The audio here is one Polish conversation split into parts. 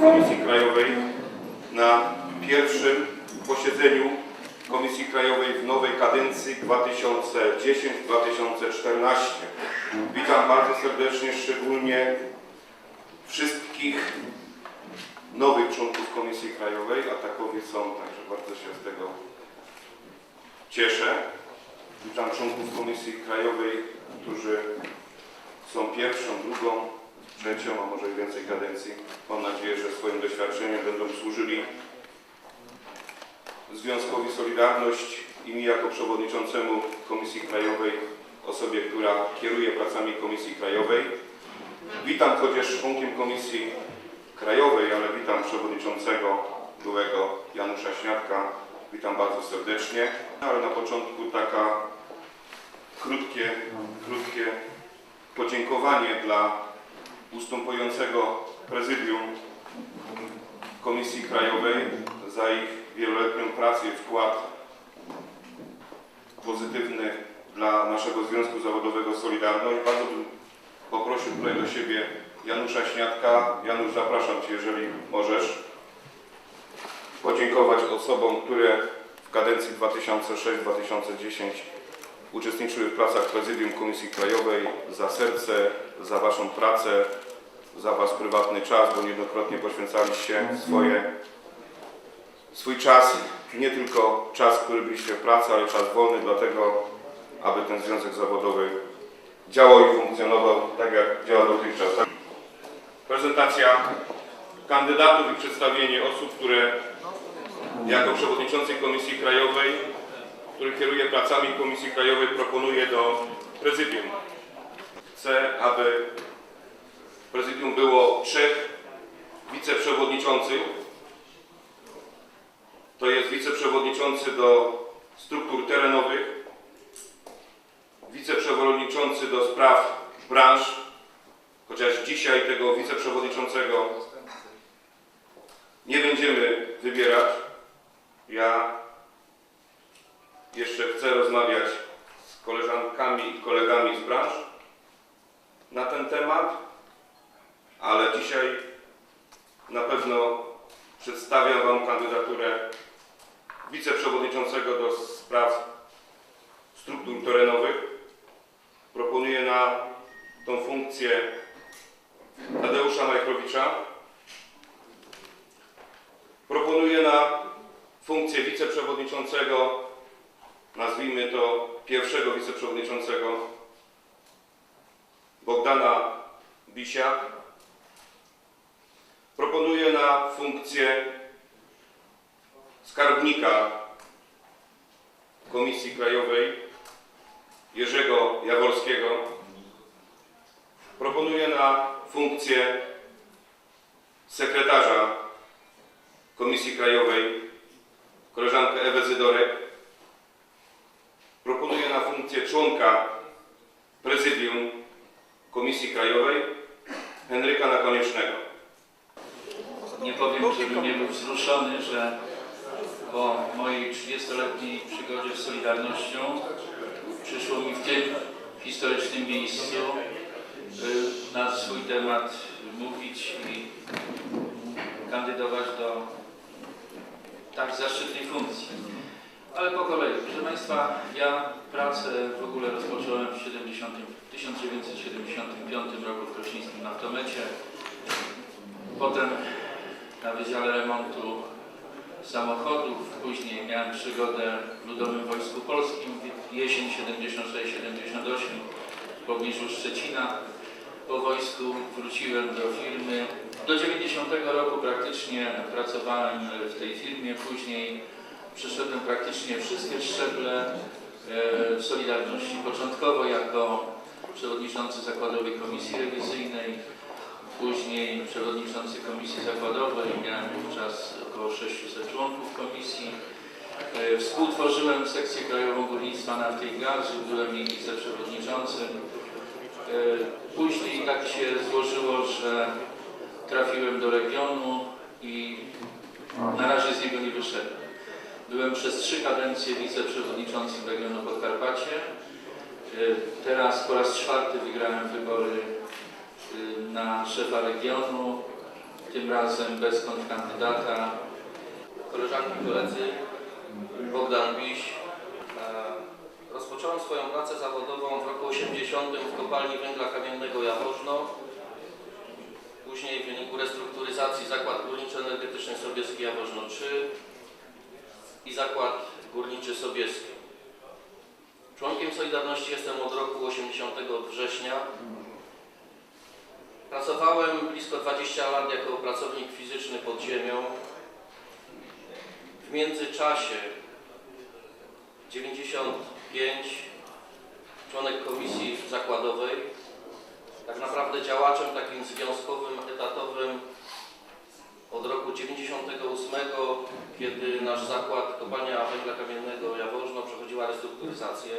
Komisji Krajowej na pierwszym posiedzeniu Komisji Krajowej w nowej kadencji 2010-2014. Witam bardzo serdecznie, szczególnie wszystkich nowych członków Komisji Krajowej, a takowi są, także bardzo się z tego cieszę. Witam członków Komisji Krajowej, którzy są pierwszą, drugą, trzecią, a może i więcej kadencji. Mam nadzieję, że swoim doświadczeniem będą służyli Związkowi Solidarność i mi jako przewodniczącemu Komisji Krajowej, osobie, która kieruje pracami Komisji Krajowej. Witam chociaż członkiem Komisji Krajowej, ale witam przewodniczącego byłego Janusza Śniadka. Witam bardzo serdecznie. Ale na początku taka krótkie, krótkie podziękowanie dla ustępującego prezydium Komisji Krajowej za ich wieloletnią pracę i wkład pozytywny dla naszego Związku Zawodowego Solidarność. Bardzo bym poprosił tutaj do siebie Janusza Śniadka. Janusz, zapraszam Cię, jeżeli możesz podziękować osobom, które w kadencji 2006-2010 uczestniczyły w pracach Prezydium Komisji Krajowej za serce, za Waszą pracę, za Wasz prywatny czas, bo niejednokrotnie poświęcaliście swoje, swój czas, nie tylko czas, który byliście w pracy, ale czas wolny, dlatego aby ten związek zawodowy działał i funkcjonował tak, jak działa dotychczas. Prezentacja kandydatów i przedstawienie osób, które jako przewodniczący Komisji Krajowej, który kieruje pracami Komisji Krajowej, proponuje do prezydium. Chcę, aby w prezydium było trzech wiceprzewodniczących. To jest wiceprzewodniczący do struktur terenowych, wiceprzewodniczący do spraw branż, chociaż dzisiaj tego wiceprzewodniczącego nie będziemy wybierać. Ja jeszcze chcę rozmawiać z koleżankami i kolegami z branż na ten temat, ale dzisiaj na pewno przedstawiam Wam kandydaturę wiceprzewodniczącego do spraw struktur terenowych. Proponuję na tą funkcję Tadeusza Majchrowicza. Proponuję na funkcję wiceprzewodniczącego, nazwijmy to pierwszego wiceprzewodniczącego Bogdana Bisia. Proponuję na funkcję skarbnika Komisji Krajowej Jerzego Jaworskiego. Proponuję na funkcję sekretarza Komisji Krajowej koleżankę Ewę Zydorek. Funkcję członka prezydium Komisji Krajowej Henryka Nakoniecznego. Nie powiem, żebym nie był wzruszony, że po mojej 30-letniej przygodzie z Solidarnością przyszło mi w tym historycznym miejscu na swój temat mówić i kandydować do tak zaszczytnej funkcji. Ale po kolei, proszę Państwa, ja pracę w ogóle rozpocząłem w 70, 1975 roku w Krośnieńskim Naftomecie. Potem na Wydziale Remontu Samochodów. Później miałem przygodę w Ludowym Wojsku Polskim jesień 76-78 w pobliżu Szczecina. Po wojsku wróciłem do firmy. Do 90 roku praktycznie pracowałem w tej firmie. Później przeszedłem praktycznie wszystkie szczeble e, Solidarności. Początkowo jako przewodniczący Zakładowej Komisji Rewizyjnej, później przewodniczący Komisji Zakładowej, miałem wówczas około 600 członków komisji. E, Współtworzyłem sekcję krajową górnictwa nafty i gazu, byłem jej wiceprzewodniczącym. E, Później tak się złożyło, że trafiłem do regionu i na razie z niego nie wyszedłem. Byłem przez trzy kadencje wiceprzewodniczącym regionu Podkarpacie. E, Teraz po raz czwarty wygrałem wybory y, na szefa regionu. tym razem bez kontrkandydata. koleżanki i koledzy, Bogdan Biś. E, Rozpocząłem swoją pracę zawodową w roku 80 w kopalni węgla kamiennego Jaworzno. Później w wyniku restrukturyzacji Zakład Górniczo-Energetyczny Sobieski Jaworzno 3 i Zakład Górniczy Sobieski. Członkiem Solidarności jestem od roku 80 września. Pracowałem blisko 20 lat jako pracownik fizyczny pod ziemią. W międzyczasie 95 członek komisji zakładowej, tak naprawdę działaczem takim związkowym, etatowym od roku 98, kiedy nasz zakład kopalnia węgla kamiennego Jaworzno przechodziła restrukturyzację.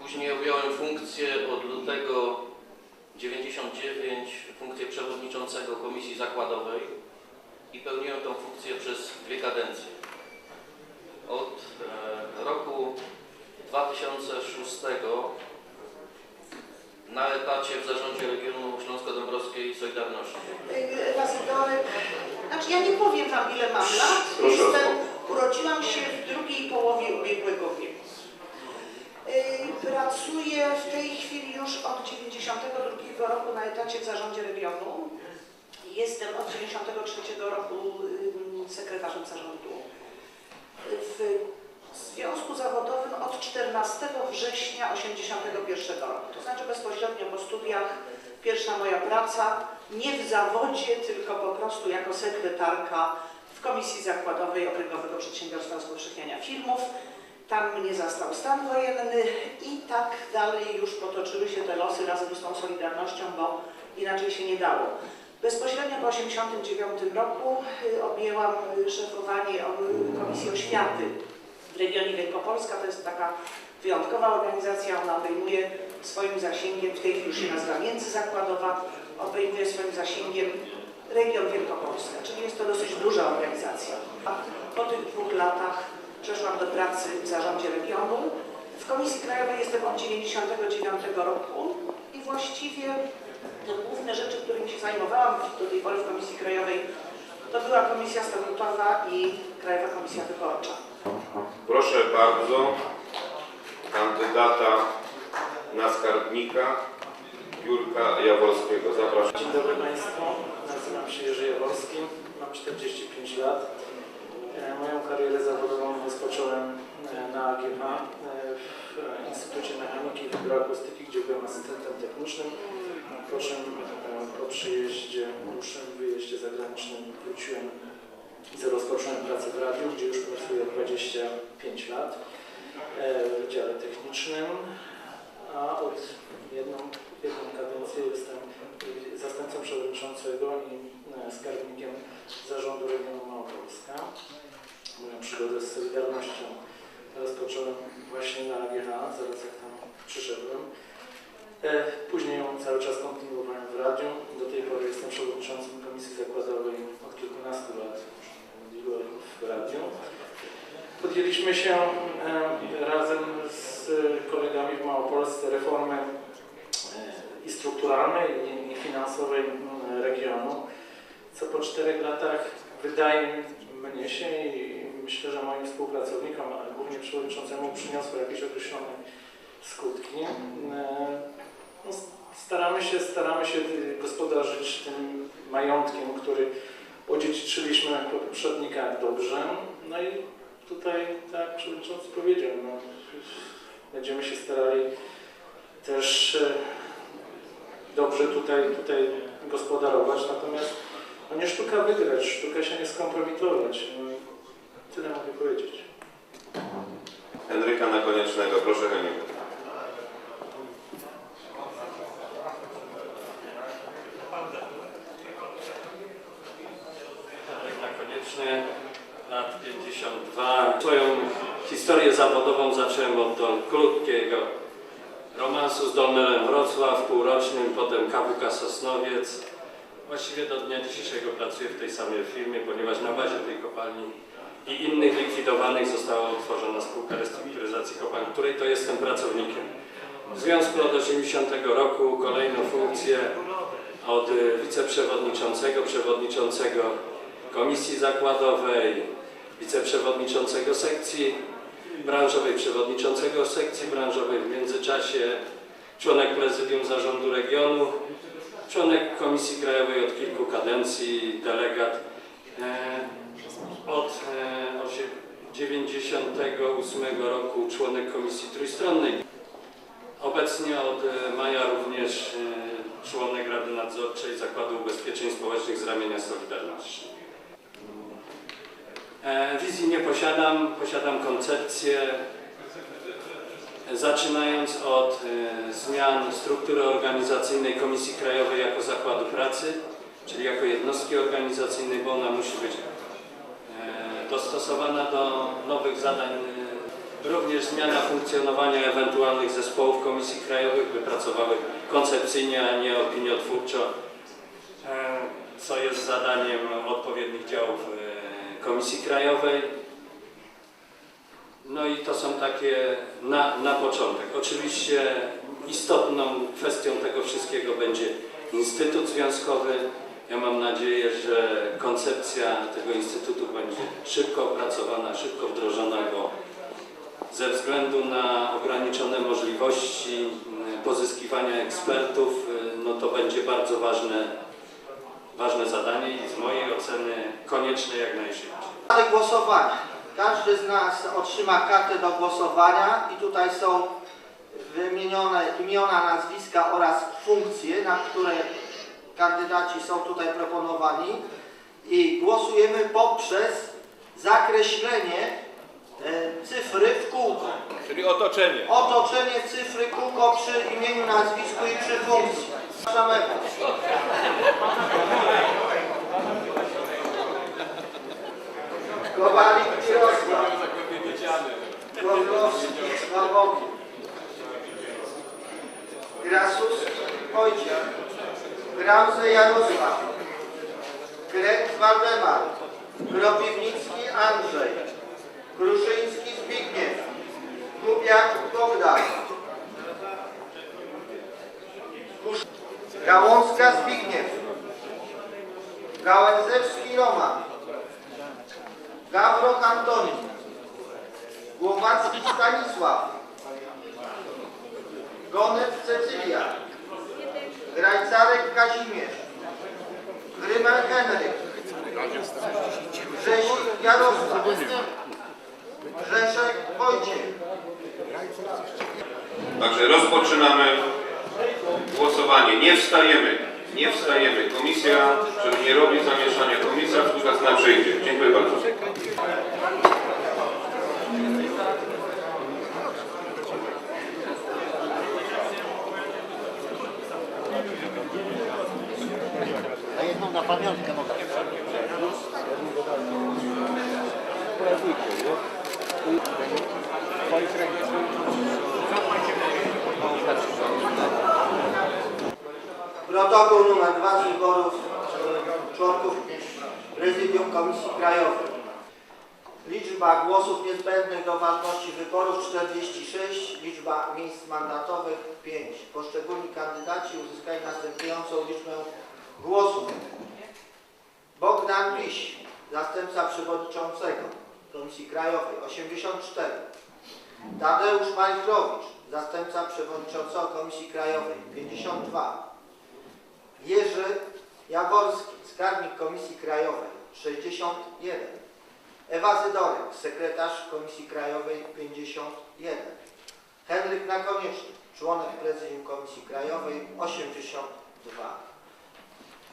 Później objąłem funkcję od lutego 99, funkcję przewodniczącego komisji zakładowej i pełniłem tą funkcję przez dwie kadencje. Od e, roku 2006 na etacie w zarządzie regionu Śląsko-Dąbrowskiej Solidarności. Znaczy ja nie powiem wam ile mam lat. Proszę Jestem, urodziłam się w drugiej połowie ubiegłego wieku. Pracuję w tej chwili już od 92 roku na etacie w zarządzie regionu. Jestem od 93 roku sekretarzem zarządu. W związku zawodowym od 14 września 81 roku. To znaczy bezpośrednio po studiach pierwsza moja praca, nie w zawodzie, tylko po prostu jako sekretarka w Komisji Zakładowej Okręgowego Przedsiębiorstwa Rozpowszechniania Filmów. Tam mnie zastał stan wojenny i tak dalej już potoczyły się te losy razem z tą Solidarnością, bo inaczej się nie dało. Bezpośrednio po 1989 roku y, objęłam y, szefowanie y, Komisji Oświaty w regionie Wielkopolska. To jest taka wyjątkowa organizacja, ona obejmuje swoim zasięgiem, w tej chwili się nazywa międzyzakładowa, obejmuje swoim zasięgiem region Wielkopolska, czyli jest to dosyć duża organizacja. A Po tych dwóch latach przeszłam do pracy w zarządzie regionu. W Komisji Krajowej jestem od 1999 roku i właściwie te główne rzeczy, którymi się zajmowałam do tej pory w Komisji Krajowej, to była Komisja Statutowa i Krajowa Komisja Wyborcza. Proszę bardzo kandydata na skarbnika Jurka Jaworskiego. Zapraszam. Dzień dobry Państwu, nazywam się Jerzy Jaworski, mam 45 lat. E, Moją karierę zawodową rozpocząłem e, na AGH e, w Instytucie Mechaniki i Hydroakustyki, gdzie byłem asystentem technicznym. Po czym po przyjeździe, dłuższym wyjeździe zagranicznym wróciłem i rozpocząłem pracę w radiu, gdzie już pracuję 25 lat e, w dziale technicznym, a od jedną, jedną kadencję jestem zastępcą przewodniczącego i e, skarbnikiem zarządu regionu Małopolska. Moją przygodę z Solidarnością rozpocząłem właśnie na AGH, zaraz jak tam przyszedłem. E, Później ją cały czas kontynuowałem w radiu. Do tej pory jestem przewodniczącym Komisji Zakładowej od kilkunastu lat już w radiu. Podjęliśmy się razem z kolegami w Małopolsce reformy e, i strukturalnej, i- finansowej regionu, co po czterech latach wydaje mnie się i myślę, że moim współpracownikom, ale głównie przewodniczącemu przyniosło jakieś określone skutki. E, no, staramy się, staramy się y, gospodarzyć tym majątkiem, który odziedziczyliśmy po poprzednikach dobrze. No i tutaj, tak jak przewodniczący powiedział, no, będziemy się starali też e, dobrze tutaj, tutaj gospodarować, natomiast no nie sztuka wygrać, sztuka się nie skompromitować. No, tyle mogę powiedzieć. Henryka Nakoniecznego. Proszę Henryk. 1992. Swoją historię zawodową zacząłem od krótkiego romansu z Dolnerem Wrocław, półrocznym, potem KWK Sosnowiec. Właściwie do dnia dzisiejszego pracuję w tej samej firmie, ponieważ na bazie tej kopalni i innych likwidowanych została utworzona spółka restrukturyzacji kopalni, której to jestem pracownikiem. W związku od 80 roku kolejną funkcję od wiceprzewodniczącego, przewodniczącego komisji zakładowej, wiceprzewodniczącego sekcji branżowej, przewodniczącego sekcji branżowej, w międzyczasie członek prezydium zarządu regionu, członek Komisji Krajowej od kilku kadencji, delegat e, od e, osie- 98 roku członek Komisji Trójstronnej. Obecnie od e, maja również e, członek Rady Nadzorczej Zakładu Ubezpieczeń Społecznych z ramienia Solidarności. E, Wizji nie posiadam, posiadam koncepcję. Zaczynając od e, zmian struktury organizacyjnej Komisji Krajowej jako Zakładu Pracy, czyli jako jednostki organizacyjnej, bo ona musi być e, dostosowana do nowych zadań. Również zmiana funkcjonowania ewentualnych zespołów Komisji Krajowych, by pracowały koncepcyjnie, a nie opiniotwórczo, co jest zadaniem odpowiednich działów Komisji Krajowej. No i to są takie na, na początek. Oczywiście istotną kwestią tego wszystkiego będzie Instytut Związkowy. Ja mam nadzieję, że koncepcja tego Instytutu będzie szybko opracowana, szybko wdrożona, bo ze względu na ograniczone możliwości pozyskiwania ekspertów, no to będzie bardzo ważne, ważne zadanie i z mojej oceny konieczne jak najszybciej. Karty głosowania. Każdy z nas otrzyma kartę do głosowania i tutaj są wymienione imiona, nazwiska oraz funkcje, na które kandydaci są tutaj proponowani i głosujemy poprzez zakreślenie e, cyfry w kółko. Czyli otoczenie. Otoczenie cyfry kółko przy imieniu, nazwisku i przy funkcji. Kowalik Mirosław. Górkowski Sławomir. Grasuski Wojciech. Krause Jarosław. Krek Waldemar. Kropiwnicki Andrzej. Kruszyński Zbigniew. Kubiak Bogdan. Kusz- Gałązka Zbigniew. Gałęzewski Roman. Gawrok Antoni. Głowacki Stanisław. Gonet Cecylia. Grajcarek Kazimierz. Grymel Henryk. Grzesik Jarosław. Grzeszek Wojciech. Także rozpoczynamy głosowanie. Nie wstajemy. Nie wstajemy. Komisja, żeby nie robić zamieszania, komisja współczesna przyjdzie. Dziękuję bardzo. A jedną na pamiątkę mogę. Polewujcie, nie? W twoich rękach. Protokół numer 2 z wyborów członków Prezydium Komisji Krajowej. Liczba głosów niezbędnych do ważności wyborów 46, liczba miejsc mandatowych 5. Poszczególni kandydaci uzyskali następującą liczbę głosów. Bogdan Liś, zastępca przewodniczącego Komisji Krajowej 84. Tadeusz Majchrowicz, zastępca przewodniczącego Komisji Krajowej 52. Jerzy Jaworski, skarbnik Komisji Krajowej 61. Ewa Zydorek, sekretarz Komisji Krajowej 51. Henryk Nakonieczny, członek Prezydium Komisji Krajowej 82.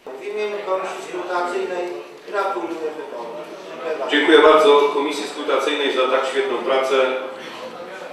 W imieniu Komisji Skrutacyjnej gratuluję wyborów. Dziękuję bardzo. Komisji Skrutacyjnej za tak świetną pracę.